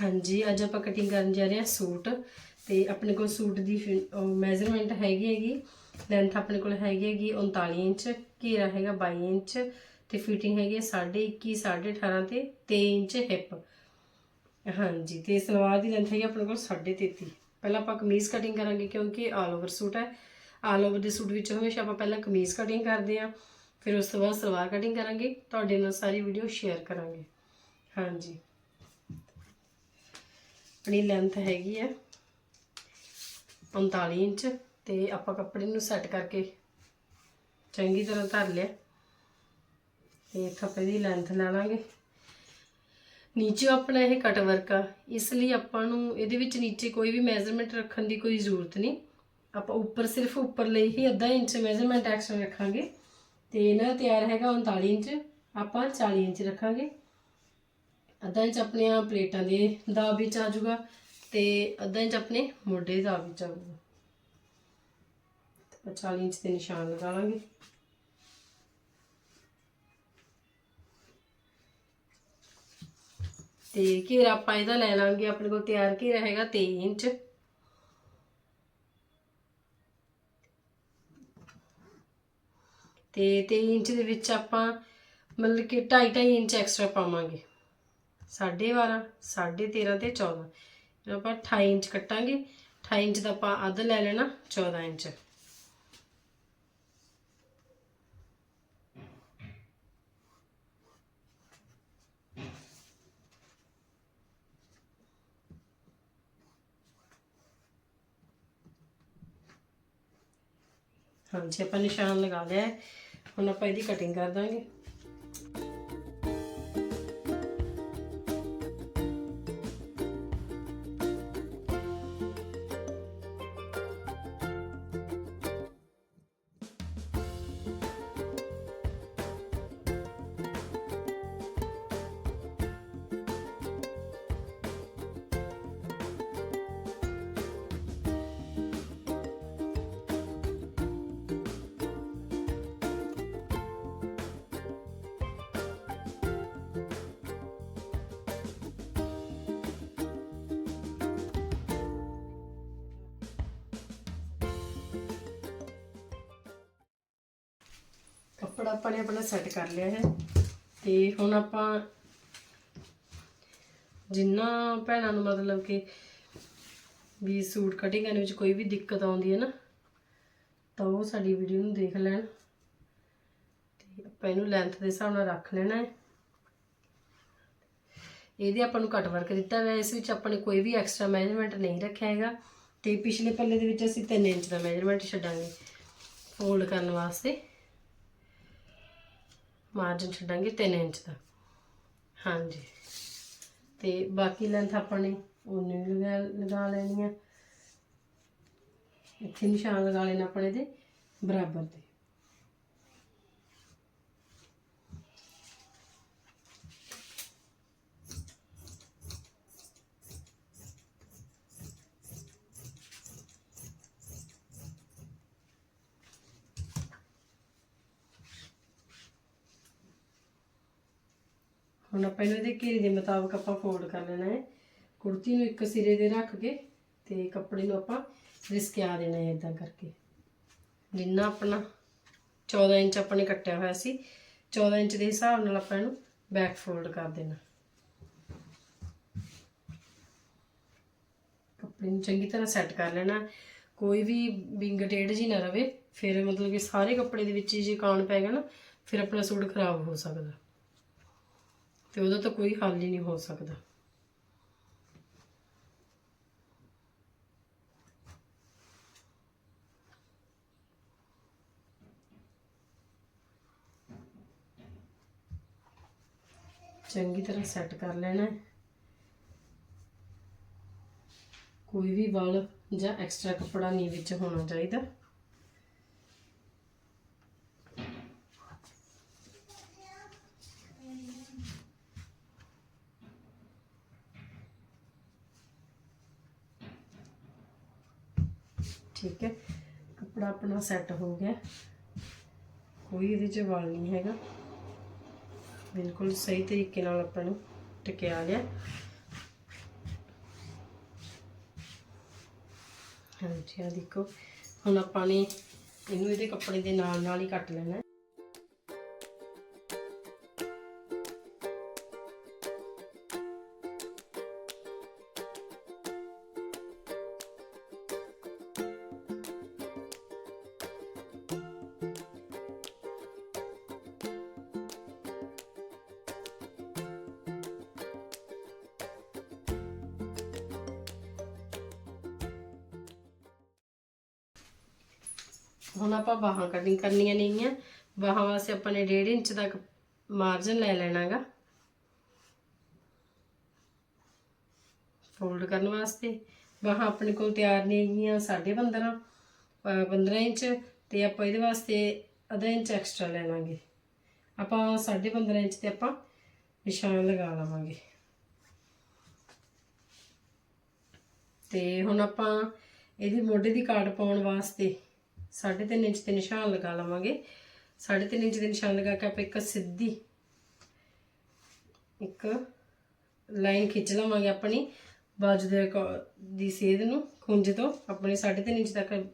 ਹਾਂਜੀ, ਅੱਜ ਆਪਾਂ ਕਟਿੰਗ ਕਰਨ ਜਾ ਰਹੇ ਹਾਂ ਸੂਟ। ਤੇ ਆਪਣੇ ਕੋਲ ਸੂਟ ਦੀ ਮੈਜ਼ਰਮੈਂਟ ਹੈਗੀ ਹੈਗੀ। ਲੈਂਥ ਆਪਣੇ ਕੋਲ ਹੈਗੀ ਹੈਗੀ 39 ਇੰਚ, ਘੇਰਾ ਹੈਗਾ 22 ਇੰਚ ਤੇ ਫਿਟਿੰਗ ਹੈਗੀ 21.5 18.5 ਤੇ 23 ਇੰਚ ਹਿਪ ਹਾਂਜੀ, ਤੇ ਸਲਵਾਰ ਦੀ ਲੈਂਥ ਹੈਗੀ ਆਪਣੇ ਕੋਲ 33.5 ਪਹਿਲਾਂ ਆਪਾਂ ਕਮੀਜ਼ ਕਟਿੰਗ ਕਰਾਂਗੇ ਕਿਉਂਕਿ ਆਲ ਓਵਰ ਸੂਟ ਹੈ। ਆਲ ਓਵਰ ਦੇ ਸੂਟ ਵਿੱਚ ਹਮੇਸ਼ਾ ਆਪਾਂ ਪਹਿਲਾਂ ਕਮੀਜ਼ ਕਟਿੰਗ ਕਰਦੇ ਹਾਂ। ਫਿਰ ਉਸ ਤੋਂ ਬਾਅਦ ਸਲਵਾਰ ਕਟਿੰਗ ਕਰਾਂਗੇ। ਤੁਹਾਡੇ ਨਾਲ ਸਾਰੀ ਵੀਡੀਓ ਸ਼ੇਅਰ ਕਰਾਂਗੇ। ਹਾਂਜੀ। ਆਪਣੀ ਲੈਂਥ ਹੈਗੀ ਹੈ 39 ਇੰਚ ਤੇ ਆਪਾਂ ਕੱਪੜੇ ਨੂੰ ਸੈੱਟ ਕਰਕੇ ਚੰਗੀ ਤਰ੍ਹਾਂ ਧਰ ਲਿਆ। ਤੇ ਥੱਪੇ ਦੀ ਲੈਂਥ ਲੈ ਲਾਂਗੇ। ਨੀਚੇ ਆਪਣਾ ਇਹ ਕਟ ਵਰਕ ਆ। ਇਸ ਲਈ ਆਪਾਂ ਨੂੰ ਇਹਦੇ ਵਿੱਚ ਨੀਚੇ ਕੋਈ ਵੀ ਮੈਜ਼ਰਮੈਂਟ ਰੱਖਣ ਦੀ ਕੋਈ ਜ਼ਰੂਰਤ ਨਹੀਂ। ਆਪਾਂ ਉੱਪਰ ਸਿਰਫ ਉੱਪਰ ਲਈ ਹੀ ਅੱਧਾ ਇੰਚ ਮੈਜ਼ਰਮੈਂਟ ਐਕਸਟਰਾ ਰੱਖਾਂਗੇ। ਤੇ ਇਹਨਾਂ ਦਾ ਤਿਆਰ ਹੈਗਾ 39 ਇੰਚ। ਆਪਾਂ 40 ਇੰਚ ਰੱਖਾਂਗੇ। ਅੱਧਾ ਇੰਚ ਆਪਣੀਆਂ ਪਲੇਟਾਂ ਦੇ ਦਾਬ ਵਿੱਚ ਆ ਜਾਊਗਾ ਤੇ ਅੱਧਾ ਇੰਚ ਆਪਣੇ ਮੋਢੇ ਦੇ ਦਾਬ ਵਿੱਚ ਆ ਤੇ ਆਪਾਂ 40 ਇੰਚ ਦੇ ਨਿਸ਼ਾਨ ਲਗਾ ਲਾਂਗੇ। ਤੇ ਘੇਰਾ ਆਪਾਂ ਇਹਦਾ ਲੈ ਲਾਂਗੇ, ਆਪਣੇ ਕੋਲ ਤਿਆਰ ਘੇਰਾ ਹੈਗਾ 23 ਇੰਚ। ਤੇ 23 ਇੰਚ ਦੇ ਵਿੱਚ ਆਪਾਂ ਮਤਲਬ ਕਿ 2.5 2.5 ਇੰਚ ਐਕਸਟਰਾ ਪਾਵਾਂਗੇ। 12.5 13.5 ਤੇ 14 ਫਿਰ ਆਪਾਂ 28 ਇੰਚ ਕੱਟਾਂਗੇ। 28 ਇੰਚ ਦਾ ਆਪਾਂ ਅੱਧ ਲੈ ਲੈਣਾ 14 ਇੰਚ। ਹਾਂਜੀ, ਆਪਾਂ ਨਿਸ਼ਾਨ ਲਗਾ ਲਿਆ ਹੈ। ਹੁਣ ਆਪਾਂ ਇਹਦੀ ਕਟਿੰਗ ਕਰ ਦਾਂਗੇ। ਕੱਪੜਾ ਆਪਾਂ ਨੇ ਆਪਣਾ ਸੈੱਟ ਕਰ ਲਿਆ ਹੈ ਤੇ ਹੁਣ ਆਪਾਂ ਜਿੰਨਾ ਭੈਣਾਂ ਨੂੰ ਮਤਲਬ ਕਿ ਵੀ ਸੂਟ ਕਟਿੰਗ ਕਰਨ ਵਿੱਚ ਕੋਈ ਵੀ ਦਿੱਕਤ ਆਉਂਦੀ ਹੈ ਨਾ, ਤਾਂ ਉਹ ਸਾਡੀ ਵੀਡੀਓ ਨੂੰ ਦੇਖ ਲੈਣ ਤੇ ਆਪਾਂ ਇਹਨੂੰ ਲੈਂਥ ਦੇ ਹਿਸਾਬ ਨਾਲ ਰੱਖ ਲੈਣਾ ਹੈ। ਇਹਦੇ ਆਪਾਂ ਨੂੰ ਕੱਟ ਵਰਕ ਦਿੱਤਾ ਹੋਇਆ ਇਸ ਵਿੱਚ ਆਪਾਂ ਨੇ ਕੋਈ ਵੀ ਐਕਸਟਰਾ ਮੈਜ਼ਰਮੈਂਟ ਨਹੀਂ ਰੱਖਿਆ ਹੈਗਾ ਤੇ ਪਿਛਲੇ ਪੱਲੇ ਦੇ ਵਿੱਚ ਅਸੀਂ 3 ਇੰਚ ਦਾ ਮੈਜ਼ਰਮੈਂਟ ਛੱਡਾਂਗੇ ਫੋਲਡ ਕਰਨ ਵਾਸਤੇ। ਮਾਰਜਨ ਛੱਡਾਂਗੇ 3 ਇੰਚ ਦਾ। ਹਾਂਜੀ। ਤੇ ਬਾਕੀ ਲੈਂਥ ਆਪਾਂ ਨੇ ਉਹਨੇ ਲਗਾ ਲਗਾ ਲੈਣੀ ਆ। ਇੱਥੇ ਨਿਸ਼ਾਨ ਲਗਾ ਲੈਣਾ ਆਪਣੇ ਦੇ, ਬਰਾਬਰ ਦੇ। ਹੁਣ ਆਪਾਂ ਇਹਨੂੰ ਇਹਦੇ ਘੇਰੇ ਦੇ ਮੁਤਾਬਕ ਆਪਾਂ ਫੋਲਡ ਕਰ ਲੈਣਾ ਹੈ। ਕੁੜਤੀ ਨੂੰ ਇੱਕ ਸਿਰੇ ਦੇ ਰੱਖ ਕੇ ਤੇ ਕੱਪੜੇ ਨੂੰ ਆਪਾਂ ਰਿਸਕਿਆ ਦੇਣਾ ਹੈ ਇਦਾਂ ਕਰਕੇ। ਜਿੰਨਾ ਆਪਣਾ 14 ਇੰਚ ਆਪਾਂ ਨੇ ਕੱਟਿਆ ਹੋਇਆ ਸੀ 14 ਇੰਚ ਦੇ ਹਿਸਾਬ ਨਾਲ ਆਪਾਂ ਇਹਨੂੰ ਬੈਕ ਫੋਲਡ ਕਰ ਦੇਣਾ। ਕੱਪੜੇ ਨੂੰ ਚੰਗੀ ਤਰ੍ਹਾਂ ਸੈੱਟ ਕਰ ਲੈਣਾ। ਕੋਈ ਵੀ ਵਿੰਗ ਟੇਢ ਜੀ ਨਾ ਰਵੇ, ਫਿਰ ਮਤਲਬ ਕਿ ਸਾਰੇ ਕੱਪੜੇ ਦੇ ਵਿੱਚ ਹੀ ਜੇ ਕਾਣ ਪੈ ਗਿਆ ਨਾ, ਫਿਰ ਆਪਣਾ ਸੂਟ ਖਰਾਬ ਹੋ ਸਕਦਾ। ਤੇ ਉਹਦਾ ਤਾਂ ਕੋਈ ਹੱਲ ਹੀ ਨਹੀਂ ਹੋ ਸਕਦਾ। ਚੰਗੀ ਤਰ੍ਹਾਂ ਸੈੱਟ ਕਰ ਲੈਣਾ ਕੋਈ ਵੀ ਵਲ ਜਾਂ ਐਕਸਟਰਾ ਕੱਪੜਾ ਨਹੀਂ ਵਿੱਚ ਹੋਣਾ ਚਾਹੀਦਾ। ਠੀਕ ਹੈ। ਕੱਪੜਾ ਆਪਣਾ ਸੈੱਟ ਹੋ ਗਿਆ। ਕੋਈ ਇਹਦੇ 'ਚ ਵਾਲ ਨਹੀਂ ਹੈਗਾ। ਬਿਲਕੁਲ ਸਹੀ ਤਰੀਕੇ ਨਾਲ ਆਪਾਂ ਨੂੰ ਟਕਿਆ ਗਿਆ। ਹਾਂਜੀ ਆ ਦੇਖੋ। ਹੁਣ ਆਪਾਂ ਨੇ ਇਹਨੂੰ ਇਹਦੇ ਕੱਪੜੇ ਦੇ ਨਾਲ ਨਾਲ ਹੀ ਕੱਟ ਲੈਣਾ ਹੁਣ ਆਪਾਂ ਬਾਹਾਂ ਕਟਿੰਗ ਕਰਨੀਆਂ ਨੇਗੀਆਂ। ਬਾਹਾਂ ਵਾਸਤੇ ਆਪਾਂ ਨੇ 1.5 ਇੰਚ ਤੱਕ ਮਾਰਜਨ ਲੈ ਲੈਣਾਗਾ। ਫੋਲਡ ਕਰਨ ਵਾਸਤੇ। ਬਾਹਾਂ ਆਪਣੇ ਕੋਲ ਤਿਆਰ ਨੇ ਹੈਗੀਆਂ 15.5 15 ਇੰਚ ਤੇ ਆਪਾਂ ਇਹਦੇ ਵਾਸਤੇ ਅੱਧਾ ਇੰਚ ਐਕਸਟਰਾ ਲੈ ਲਾਂਗੇ ਆਪਾਂ 15.5 ਇੰਚ ਤੇ ਆਪਾਂ ਨਿਸ਼ਾਨ ਲਗਾ ਲਵਾਂਗੇ। ਤੇ ਹੁਣ ਆਪਾਂ ਇਹਦੀ ਮੋਢੇ ਦੀ ਕਾਟ ਪਾਉਣ ਵਾਸਤੇ 3.5 ਇੰਚ ਤੇ ਨਿਸ਼ਾਨ ਲਗਾ ਲਵਾਂਗੇ। 3.5 ਇੰਚ ਦੇ ਨਿਸ਼ਾਨ ਲਗਾ ਕੇ ਆਪਾਂ ਇੱਕ ਸਿੱਧੀ, ਇੱਕ ਲਾਈਨ ਖਿੱਚ ਲਵਾਂਗੇ ਆਪਣੀ ਬਾਜੂ ਦੇ ਅਕੋ- ਦੀ ਸੇਧ ਨੂੰ, ਖੁੰਝ ਤੋਂ ਆਪਣੇ 3.5 ਇੰਚ ਤੱਕ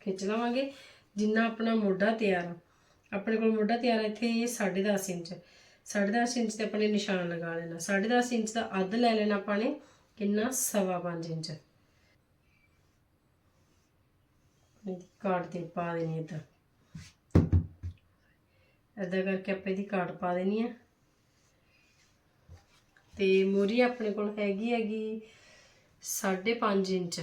ਖਿੱਚ ਲਵਾਂਗੇ, ਜਿੰਨਾ ਆਪਣਾ ਮੋਢਾ ਤਿਆਰ ਆ। ਆਪਣੇ ਕੋਲ ਮੋਢਾ ਤਿਆਰ ਆ ਇੱਥੇ 10.5 ਇੰਚ। 10.5 ਇੰਚ ਤੇ ਆਪਣੇ ਨਿਸ਼ਾਨ ਲਗਾ ਲੈਣਾ। 10.5 ਇੰਚ ਦਾ ਅੱਧ ਲੈ ਲੈਣਾ ਆਪਾਂ ਨੇ, ਕਿੰਨਾ? ਸਵਾ ਪੰਜ ਇੰਚ ਇਹਦੀ ਕਾਟ ਤੇ ਪਾ ਦੇਣੀ ਇਦਾਂ ਏਦਾਂ ਕਰਕੇ ਆਪਾਂ ਇਹਦੀ ਕਾਟ ਪਾ ਦੇਣੀ ਆ। ਤੇ ਮੂਰੀ ਆਪਣੇ ਕੋਲ ਹੈਗੀ ਹੈਗੀ 5.5 ਇੰਚ।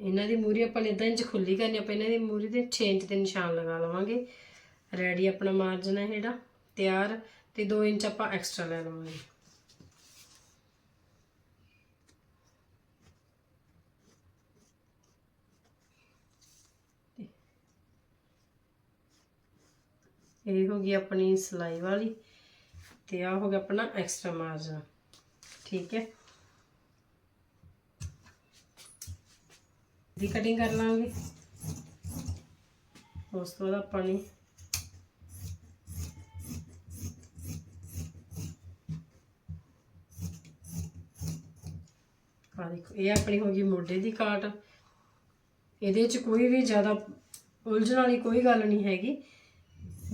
ਇਹਨਾਂ ਦੀ ਮੂਰੀ ਆਪਾਂ ਨੇ ਇਦਾਂ ਇੰਚ ਖੁੱਲੀ ਕਰਨੀ ਆਪਾਂ ਇਹਨਾਂ ਦੀ ਮੂਰੀ ਦੇ 6 ਇੰਚ ਦੇ ਨਿਸ਼ਾਨ ਲਗਾ ਲਵਾਂਗੇ। ਰੈਡੀ ਆਪਣਾ ਮਾਰਜਨ ਹੈ ਜਿਹੜਾ ਤਿਆਰ। ਤੇ 2 ਇੰਚ ਆਪਾਂ ਐਕਸਟਰਾ ਲੈ ਲਵਾਂਗੇ। ਇਹ ਹੋ ਗਈ ਆਪਣੀ ਸਿਲਾਈ ਵਾਲੀ ਤੇ ਆ ਹੋ ਗਿਆ ਆਪਣਾ ਐਕਸਟਰਾ ਮਾਰਜਨ ਠੀਕ ਹੈ। ਦੀ ਕਟਿੰਗ ਕਰ ਲਾਂਗੇ। ਉਸ ਤੋਂ ਬਾਅਦ ਆਪਾਂ ਨੇ ਆ ਦੇਖੋ, ਇਹ ਆਪਣੀ ਹੋ ਗਈ ਮੋਢੇ ਦੀ ਕਾਟ। ਇਹਦੇ 'ਚ ਕੋਈ ਵੀ ਜ਼ਿਆਦਾ ਉਲਝਣ ਵਾਲੀ ਕੋਈ ਗੱਲ ਨਹੀਂ ਹੈਗੀ।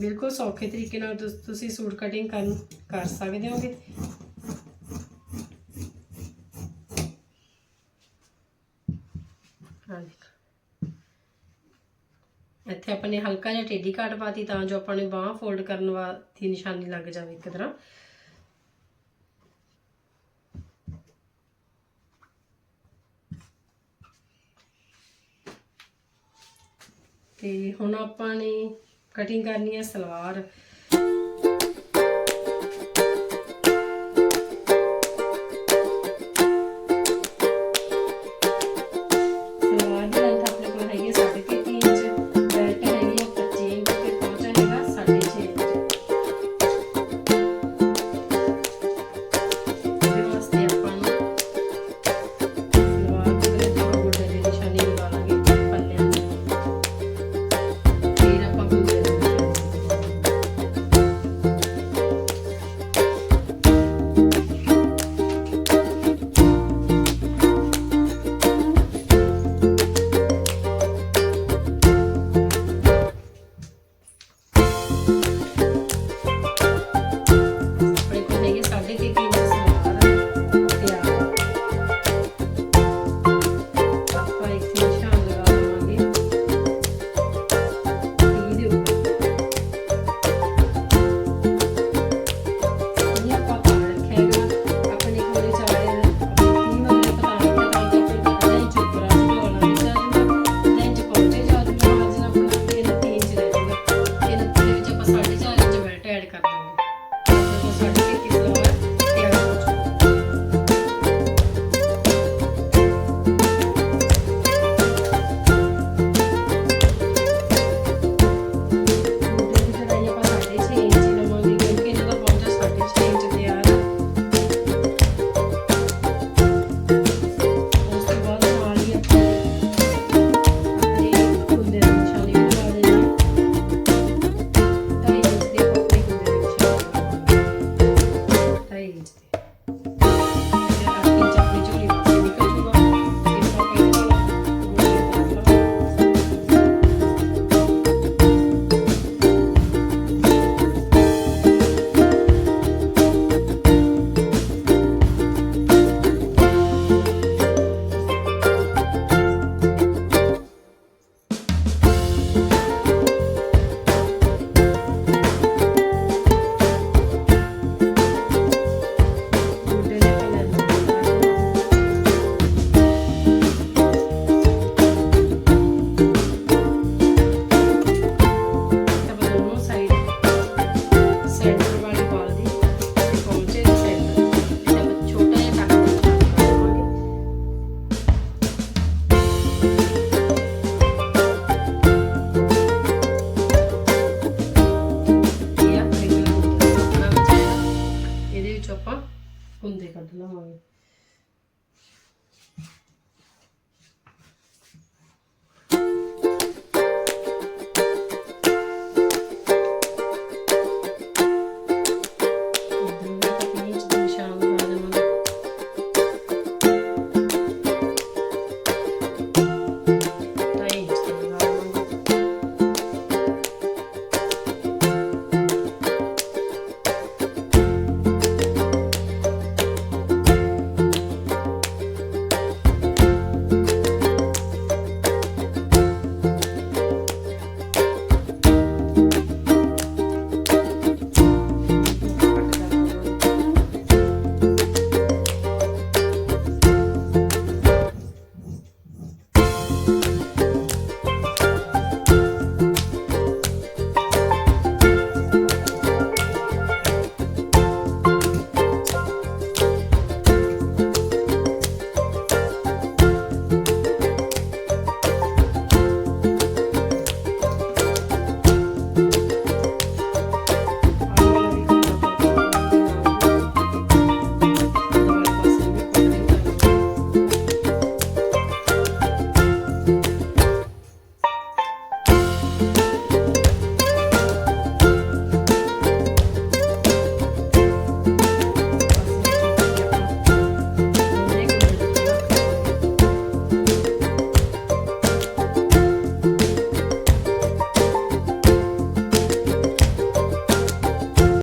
ਬਿਲਕੁਲ ਸੌਖੇ ਤਰੀਕੇ ਨਾਲ ਤੁਸੀਂ ਸੂਟ ਕਟਿੰਗ ਕਰਨ, ਕਰ ਸਕਦੇ ਹੋਗੇ। ਇੱਥੇ ਆਪਾਂ ਨੇ ਹਲਕਾ ਜਿਹਾ ਟੇਢੀ ਕਾਟ ਪਾਤੀ ਤਾਂ ਜੋ ਆਪਾਂ ਨੇ ਬਾਹ ਫੋਲਡ ਕਰਨ ਵਾਲੀ ਨਿਸ਼ਾਨੀ ਲੱਗ ਜਾਵੇ ਇੱਕ ਤਰ੍ਹਾਂ। ਤੇ ਹੁਣ ਆਪਾਂ ਨੇ ਕਟਿੰਗ ਕਰਨੀ ਹੈ ਸਲਵਾਰ।